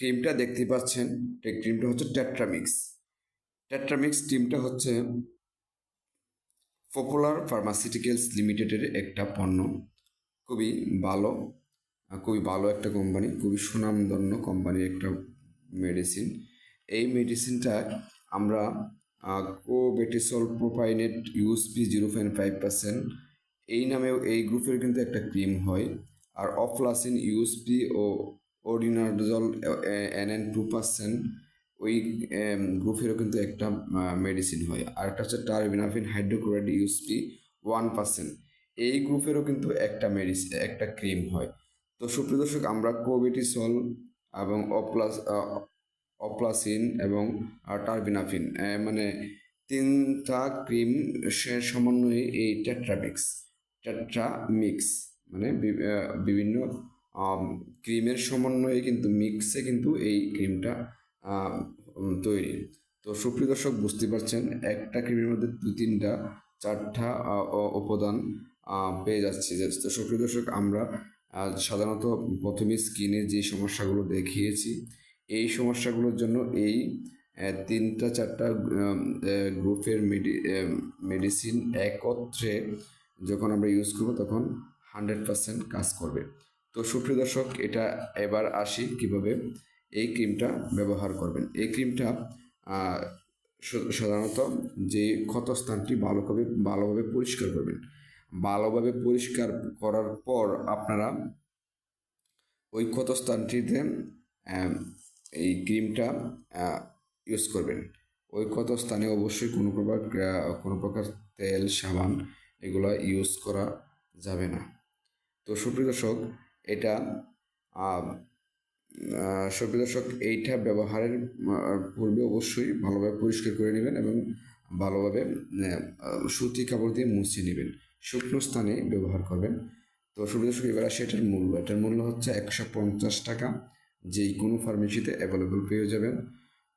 ক্রিমটা দেখতে পাচ্ছেন, এই ক্রিমটা হচ্ছে টেট্রামিক্স টেট্রামিক্স ক্রিমটা হচ্ছে পপুলার ফার্মাসিউটিক্যালস লিমিটেডের একটা পণ্য। খুবই ভালো খুবই ভালো একটা কোম্পানি খুবই সুনামধন্য কোম্পানির একটা মেডিসিন এই মেডিসিনটা আমরা clobetasol propionate USP zero point five percent এই নামেও এই গ্রুপের কিন্তু একটা ক্রিম হয়। আর অফলাসিন ইউএসপি ও ornidazole N N two percent ওই গ্রুপেরও কিন্তু একটা মেডিসিন হয়। আর একটা হচ্ছে terbinafine hydrochloride USP one percent এই গ্রুপেরও কিন্তু একটা মেডিসিন একটা ক্রিম হয়। তো সুপ্রিয় দর্শক, আমরা কোবেটিসল এবং অপ্লাস অপ্লাসিন এবং টারবিনাফিন মানে তিনটা ক্রিম সে সমন্বয়ে এই টেট্রামিক্স টেট্রা মিক্স মানে বিভিন্ন ক্রিমের সমন্বয়ে কিন্তু, মিক্সে কিন্তু এই ক্রিমটা তৈরি। তো সুপ্রিয় দর্শক, বুঝতে পারছেন, একটা ক্রিমের মধ্যে দু তিনটা চারটা উপাদান পেয়ে যাচ্ছি। তো সুপ্রিয় দর্শক, আমরা সাধারণত প্রথমে স্কিনে যে সমস্যাগুলো দেখিয়েছি, এই সমস্যাগুলোর জন্য এই তিনটা, চারটা গ্রুপের মেডি মেডিসিন একত্রে যখন আমরা ইউজ করব, তখন হান্ড্রেড পার্সেন্ট কাজ করবে। তো সুপ্রিয় দর্শক, এটা এবার আসি কীভাবে এই ক্রিমটা ব্যবহার করবেন। এই ক্রিমটা সাধারণত যে ক্ষতস্থানটি ভালোভাবে ভালোভাবে পরিষ্কার করবেন। ভালোভাবে পরিষ্কার করার পর আপনারা ওই ক্ষতস্থানটিতে এই ক্রিমটা ইউজ করবেন। ওই ক্ষতস্থানে অবশ্যই কোনো প্রকার কোনো প্রকার তেল, সাবান এগুলো ইউজ করা যাবে না। তো সুপ্রিয় দর্শক এটা দর্শক এইটা ব্যবহারের পূর্বে অবশ্যই ভালোভাবে পরিষ্কার করে নেবেন এবং ভালোভাবে সুতি কাপড় দিয়ে মুছিয়ে নেবেন। শুকনো স্থানে ব্যবহার করবেন। তো দর্শক এবার আসে এটার মূল্য। এটার মূল্য হচ্ছে একশো পঞ্চাশ টাকা। যেই কোনো ফার্মেসিতে অ্যাভেলেবল পেয়ে যাবেন।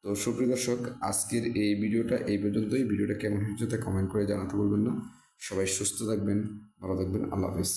তো সুপ্রিয় দর্শক আজকের এই ভিডিওটা এই পর্যন্তই। ভিডিওটা কেমন হচ্ছে তা কমেন্ট করে জানাতে বলবেন না। সবাই সুস্থ থাকবেন, ভালো থাকবেন। আল্লাহ হাফেজ।